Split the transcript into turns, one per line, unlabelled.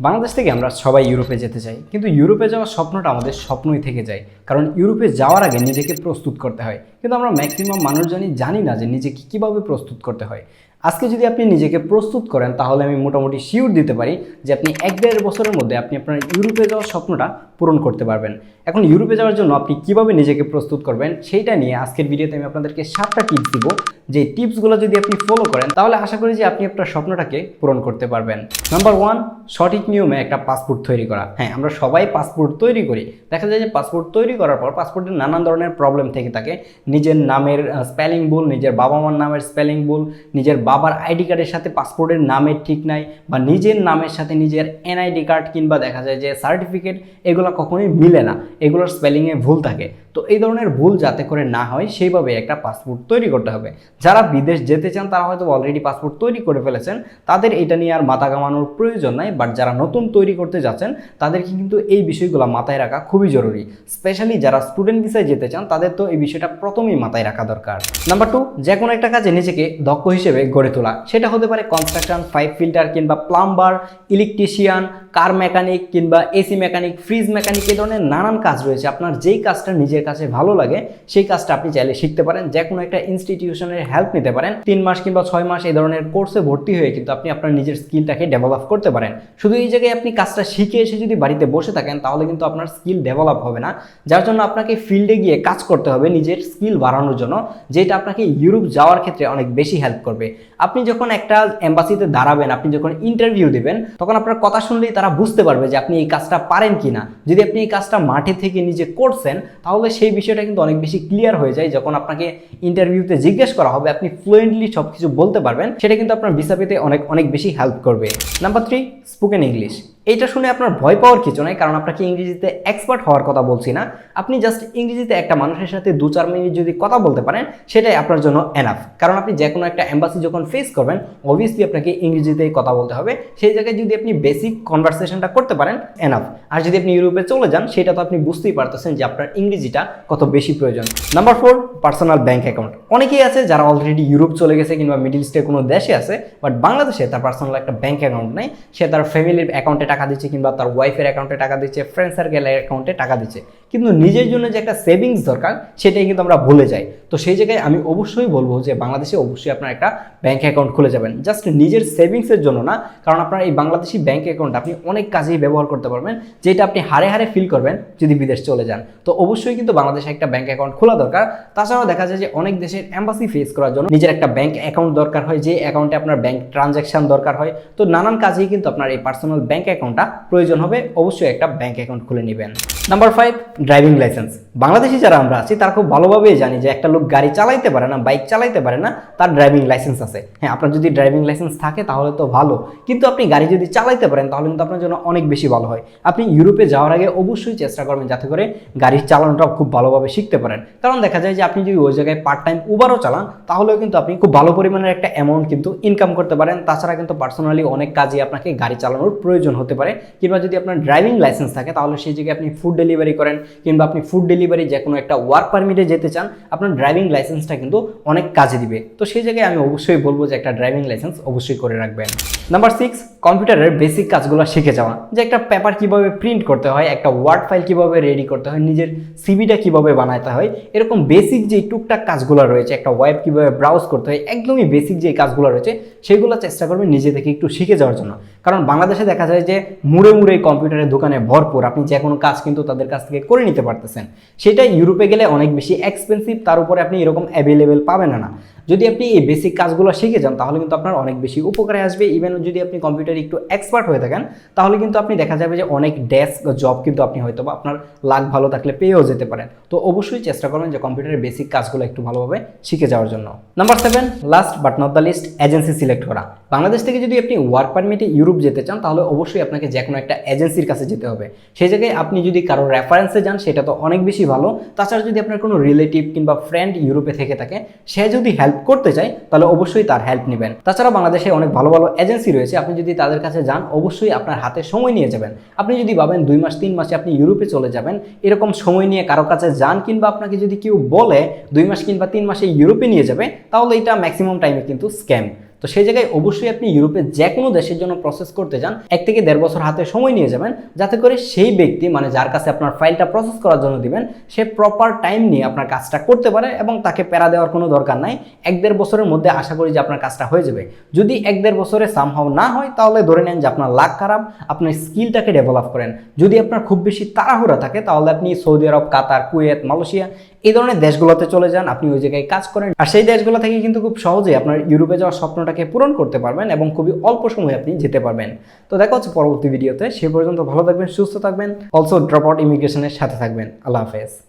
বাংলাদেশ থেকে আমরা সবাই ইউরোপে যেতে চাই, কিন্তু ইউরোপে যাওয়ার স্বপ্নটা আমাদের স্বপ্নই থেকে যায়। কারণ ইউরোপে যাওয়ার আগে নিজেকে প্রস্তুত করতে হয়। কিন্তু আমরা ম্যাক্সিমাম মানুষজনই জানি না যে নিজেকে কীভাবে প্রস্তুত করতে হয়। আজকে যদি আপনি নিজেকে প্রস্তুত করেন, তাহলে আমি মোটামুটি শিওর দিতে পারি যে আপনি এক দেড় বছরের মধ্যে আপনি আপনার ইউরোপে যাওয়ার স্বপ্নটা পূরণ করতে পারবেন। এখন ইউরোপে যাওয়ার জন্য আপনি কীভাবে নিজেকে প্রস্তুত করবেন, সেইটা নিয়ে আজকের ভিডিওতে আমি আপনাদেরকে সাতটা টিপস দিব। যে টিপসগুলো যদি আপনি ফলো করেন, তাহলে আশা করি যে আপনি আপনার স্বপ্নটাকে পূরণ করতে পারবেন। নাম্বার ওয়ান সঠিক নিয়মে একটা পাসপোর্ট তৈরি করা। হ্যাঁ আমরা সবাই পাসপোর্ট তৈরি করি। দেখা যায় যে পাসপোর্ট তৈরি করার পর পাসপোর্টের নানান ধরনের প্রবলেম থেকে থাকে। নিজের নামের স্পেলিং ভুল, নিজের বাবা মার নামের স্পেলিং ভুল, নিজের বাবার আইডি কার্ডের সাথে পাসপোর্টের নামের ঠিক নাই বা নিজের নামের সাথে নিজের এনআইডি কার্ড কিংবা দেখা যায় যে সার্টিফিকেট এগুলো কখনোই মিলে না। এগুলোর স্পেলিংয়ে ভুল থাকে। তো এই ধরনের ভুল যাতে করে না হয়, সেইভাবে একটা পাসপোর্ট তৈরি করতে হবে। যারা বিদেশ যেতে চান, তারা হয়তো অলরেডি পাসপোর্ট তৈরি করে ফেলেছেন। তাদের এটা নিয়ে আর মাথা কামানোর প্রয়োজন নাই বাট যারা নতুন তৈরি করতে যাচ্ছেন, তাদেরকে কিন্তু এই বিষয়গুলো মাথায় রাখা খুবই জরুরি। স্পেশালি যারা স্টুডেন্ট ভিসায় যেতে চান, তাদের তো এই বিষয়টা প্রথমেই মাথায় রাখা দরকার। নাম্বার টু যে কোনো একটা কাজে নিজেকে দক্ষ হিসেবে গড়ে তোলা। সেটা হতে পারে কনস্ট্রাকশন পাইপ ফিল্টার কিংবা প্লাম্বার ইলেকট্রিশিয়ান কার মেকানিক কিংবা এসি মেকানিক, ফ্রিজ মেকানিক এই ধরনের নানান কাজ রয়েছে। আপনার যেই কাজটা নিজের কাছে ভালো লাগে, সেই কাজটা আপনি চাইলে শিখতে পারেন। যে কোনো একটা ইনস্টিটিউশনের হেল্প নিতে পারেন। তিন মাস কিংবা ছয় মাস এই ধরনের কোর্সে ভর্তি হয়ে কিন্তু আপনি আপনার নিজের স্কিলটাকে ডেভেলপ করতে পারেন। শুধু এই জায়গায় আপনি কাজটা শিখে এসে যদি বাড়িতে বসে থাকেন, তাহলে কিন্তু আপনার স্কিল ডেভেলপ হবে না। যার জন্য আপনাকে ফিল্ডে গিয়ে কাজ করতে হবে নিজের স্কিল বাড়ানোর জন্য, যেটা আপনাকে ইউরোপ যাওয়ার ক্ষেত্রে অনেক বেশি হেল্প করবে। আপনি যখন একটা এম্বাসিতে দাঁড়াবেন, আপনি যখন ইন্টারভিউ দেবেন, তখন আপনার কথা শুনলেই তারা বুঝতে পারবে যে আপনি এই কাজটা পারেন কি না যদি আপনি এই কাজটা মাঠে থেকে নিজে করছেন, তাহলে সেই বিষয়টা কিন্তু অনেক বেশি ক্লিয়ার হয়ে যায়। যখন আপনাকে ইন্টারভিউতে জিজ্ঞেস করা হবে, আপনি ফ্লুয়েন্টলি সব কিছু বলতে পারবেন, সেটা কিন্তু আপনার ভিসা পেতে অনেক অনেক বেশি হেল্প করবে। নাম্বার থ্রি স্পোকেন ইংলিশ এইটা শুনে আপনার ভয় পাওয়ার কিছু নয় কারণ আপনাকে ইংরেজিতে এক্সপার্ট হওয়ার কথা বলছি না। আপনি জাস্ট ইংরেজিতে একটা মানুষের সাথে দু চার মিনিট যদি কথা বলতে পারেন, সেটাই আপনার জন্য এনাফ কারণ আপনি যে কোনো একটা এম্বাসি যখন ফেস করবেন অবভিয়াসলি আপনাকে ইংরেজিতেই কথা বলতে হবে। সেই জায়গায় যদি আপনি বেসিক কনভারসেশনটা করতে পারেন এনাফ আর যদি আপনি ইউরোপে চলে যান, সেটা তো আপনি বুঝতেই পারতেছেন যে আপনার ইংরেজিটা কত বেশি প্রয়োজন। Number four personal bank account অনেকেই আছে যারা অলরেডি ইউরোপ চলে গেছে কিংবা মিডিল ইস্টের কোনো দেশে আছে বাট বাংলাদেশে তার পার্সোনাল একটা ব্যাঙ্ক অ্যাকাউন্ট নেই। সে তার ফ্যামিলির অ্যাকাউন্টে টাকা দিচ্ছে কিংবা তার ওয়াইফের অ্যাকাউন্টে টাকা দিচ্ছে ফ্রেন্ড সার্কেলের অ্যাকাউন্টে টাকা দিচ্ছে। কিন্তু নিজের জন্য যে একটা সেভিংস দরকার, সেটাই কিন্তু আমরা ভুলে যাই। তো সেই জায়গায় আমি অবশ্যই বলব যে বাংলাদেশে অবশ্যই আপনার একটা ব্যাঙ্ক অ্যাকাউন্ট খুলে যাবেন। জাস্ট নিজের সেভিংসের জন্য না, কারণ আপনার এই বাংলাদেশি ব্যাঙ্ক অ্যাকাউন্ট আপনি অনেক কাজেই ব্যবহার করতে পারবেন, যেটা আপনি হারে হারে ফিল করবেন যদি বিদেশ চলে যান। তো অবশ্যই কিন্তু বাংলাদেশে একটা ব্যাঙ্ক অ্যাকাউন্ট খোলা দরকার। তাছাড়াও দেখা যায় যে অনেক দেশের অ্যাম্বাসি ফেস করার জন্য নিজের একটা ব্যাঙ্ক অ্যাকাউন্ট দরকার হয়, যে অ্যাকাউন্টে আপনার ব্যাঙ্ক ট্রানজ্যাকশন দরকার হয়। তো নানান কাজেই কিন্তু আপনার এই পার্সোনাল ব্যাঙ্ক অ্যাকাউন্টটা প্রয়োজন হবে অবশ্যই একটা ব্যাঙ্ক অ্যাকাউন্ট খুলে নেবেন। Number five driving licence Bangladeshi যারা আমরা আছি, তারা খুব ভালোভাবেই জানি যে একটা লোক গাড়ি চালাইতে পারে না, বাইক চালাইতে পারে না, তার ড্রাইভিং লাইসেন্স আছে। হ্যাঁ আপনার যদি ড্রাইভিং লাইসেন্স থাকে তাহলে তো ভালো। কিন্তু আপনি গাড়ি যদি চালাইতে পারেন, তাহলে কিন্তু আপনার জন্য অনেক বেশি ভালো হয়। আপনি ইউরোপে যাওয়ার আগে অবশ্যই চেষ্টা করবেন যাতে করে গাড়ির চালানোটা খুব ভালোভাবে শিখতে পারেন। কারণ দেখা যায় যে আপনি যদি ওই জায়গায় পার্ট টাইম উবারও চালান, তাহলেও কিন্তু আপনি খুব ভালো পরিমাণের একটা অ্যামাউন্ট কিন্তু ইনকাম করতে পারেন। তাছাড়া কিন্তু পার্সোনালি অনেক কাজে আপনাকে গাড়ি চালানোর প্রয়োজন হতে পারে। কিংবা যদি আপনার ড্রাইভিং লাইসেন্স থাকে, তাহলে সেই জায়গায় আপনি ফুড ডেলিভারি করেন, কিংবা আপনি ফুড ডেলিভারি যে কোনো একটা ওয়ার্ক পারমিটে যেতে চান, আপনার ড্রাইভিং লাইসেন্সটা কিন্তু অনেক কাজে দিবে। তো সেই জায়গায় আমি অবশ্যই বলব যে একটা ড্রাইভিং লাইসেন্স অবশ্যই করে রাখবেন। নাম্বার সিক্স কম্পিউটারের বেসিক কাজগুলো শিখে যাওয়া। যে একটা পেপার কীভাবে প্রিন্ট করতে হয়, একটা ওয়ার্ড ফাইল কীভাবে রেডি করতে হয়, নিজের সিভিটা কীভাবে বানাতে হয়, এরকম বেসিক যে টুকটাক কাজগুলো রয়েছে, একটা ওয়েব কীভাবে ব্রাউজ করতে হয়, একদমই বেসিক যে কাজগুলো রয়েছে, সেগুলো চেষ্টা করবেন নিজে থেকে একটু শিখে যাওয়ার জন্য। কারণ বাংলাদেশে দেখা যায় যে মুড়ে মুড়ে কম্পিউটারের দোকানে ভরপুর, আপনি যে কোনো কাজ কিন্তু তাদের কাছ থেকে করে নিতে পারতেছেন। সেটা ইউরোপে গেলে অনেক বেশি এক্সপেন্সিভ তার উপরে আপনি এরকম অ্যাভেলেবেল পাবেন না। যদি আপনি এই বেসিক কাজগুলো শিখে যান, তাহলে কিন্তু আপনার অনেক বেশি উপকারে আসবে। ইভেন যদি আপনি কম্পিউটারে একটু এক্সপার্ট হয়ে থাকেন, তাহলে কিন্তু আপনি দেখা যাবে যে অনেক ডেস্ক জব কিন্তু আপনি হয়তো বা আপনার লাক ভালো থাকলে পেয়েও যেতে পারেন। তো অবশ্যই চেষ্টা করবেন যে কম্পিউটারের বেসিক কাজগুলো একটু ভালোভাবে শিখে যাওয়ার জন্য। Number seven last but not the least agency select করা। বাংলাদেশ থেকে যদি আপনি ওয়ার্ক পারমিটে ইউরোপ যেতে চান, তাহলে অবশ্যই আপনাকে যে কোনো একটা এজেন্সির কাছে যেতে হবে। সেই জায়গায় আপনি যদি কারও রেফারেন্সে যান, সেটা তো অনেক বেশি ভালো। তাছাড়া যদি আপনার কোনো রিলেটিভ কিংবা ফ্রেন্ড ইউরোপে থেকে থাকে, সে যদি হেল্প করতে চায় তাহলে অবশ্যই তার হেল্প নেবেন। তাছাড়া বাংলাদেশে অনেক ভালো ভালো এজেন্সি রয়েছে, আপনি যদি তাদের কাছে যান, অবশ্যই আপনার হাতে সময় নিয়ে যাবেন। আপনি যদি ভাবেন দুই মাস, তিন মাসে আপনি ইউরোপে চলে যাবেন, এরকম সময় নিয়ে কারও কাছে যান কিংবা আপনাকে যদি কেউ বলে দুই মাস কিংবা তিন মাসে ইউরোপে নিয়ে যাবে, তাহলে এটা ম্যাক্সিমাম টাইমে কিন্তু স্ক্যাম তো সেই জায়গায় অবশ্যই আপনি ইউরোপের যে কোনো দেশের জন্য প্রসেস করতে যান। এক থেকে দেড় বছর হাতে সময় নিয়ে যাবেন, যাতে করে সেই ব্যক্তি মানে যার কাছে আপনার ফাইলটা প্রসেস করার জন্য দিবেন, সে প্রপার টাইম নিয়ে আপনার কাজটা করতে পারে এবং তাকে প্যারা দেওয়ার কোনো দরকার নাই। এক দেড় বছরের মধ্যে আশা করি যে আপনার কাজটা হয়ে যাবে। যদি এক দেড় বছরে সামহাও না হয়, তাহলে ধরে নেন যে আপনার লাক খারাপ, আপনার স্কিলটাকে ডেভেলপ করেন। যদি আপনার খুব বেশি তাড়াহুড়া থাকে, তাহলে আপনি Saudi Arab, Qatar, Kuwait, Malaysia এই ধরনের দেশগুলোতে চলে যান, আপনি ওই জায়গায় কাজ করেন। আর সেই দেশগুলো থেকে কিন্তু খুব সহজেই আপনার ইউরোপে যাওয়ার স্বপ্নটাকে পূরণ করতে পারবেন এবং খুবই অল্প সময়ে আপনি যেতে পারবেন। তো দেখা হচ্ছে পরবর্তী ভিডিওতে। সে পর্যন্ত ভালো থাকবেন, সুস্থ থাকবেন। অলসো ড্রপ আউট ইমিগ্রেশনের সাথে থাকবেন। আল্লাহ হাফেজ।